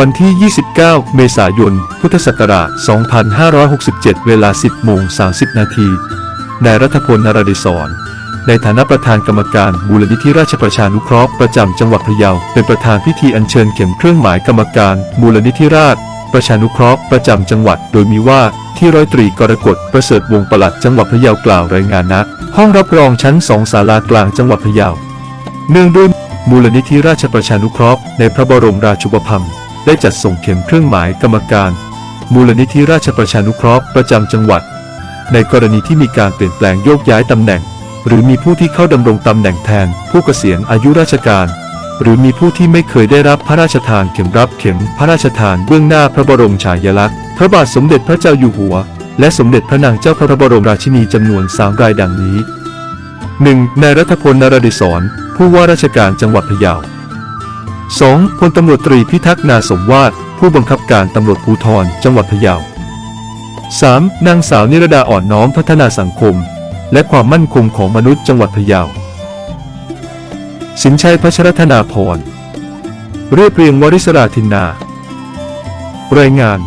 วันที่ 29 เมษายน พุทธศักราช 2567 เวลา 10โมง30 นาที นายรัฐพลนรดิศรในฐานะประธานกรรมการมูลนิธิราชประชานุเคราะห์ประจำจังหวัดพะเยา เป็นประธานพิธีอัญเชิญเข็มเครื่องหมายกรรมการมูลนิธิราช ประชานุเคราะห์ประจำจังหวัด โดยมีว่าที่ร้อยตรีกรกฎประเสริฐวงศ์ปลัดจังหวัดพะเยากล่าวรายงานณห้องรับรองชั้นสองศาลากลางจังหวัดพะเยาเนื่องด้วยมูลนิธิราชประชานุเคราะห์ในพระบรมราชูปถัมภ์ ได้จัดส่งเข็มเครื่องหมายกรรมการ มูลนิธิราชประชานุเคราะห์ประจำจังหวัด ในกรณีที่มีการเปลี่ยนแปลงโยกย้ายตำแหน่ง หรือมีผู้ที่เข้าดำรงตำแหน่งแทนผู้เกษียณอายุราชการ หรือมีผู้ที่ไม่เคยได้รับพระราชทานเข็มรับเข็มพระราชทานเบื้องหน้าพระบรมฉายาลักษณ์พระบาทสมเด็จพระเจ้าอยู่หัว และสมเด็จพระนางเจ้าพระบรมราชินีจำนวนสามรายดังนี้ 1. นายรัฐพลนรดิศรผู้ว่าราชการจังหวัดพะเยา 2. พลตำรวจตรีพิทักษ์นาสมวาทผู้บังคับการตำรวจภูธรจังหวัดพะเยา 3. นางสาวนิรดาอ่อนน้อมพัฒนาสังคม และความมั่นคงของมนุษย์จังหวัดพะเยา สินชัยพัชรธนาพร เรียบเรียงวริศราธินนา รายงาน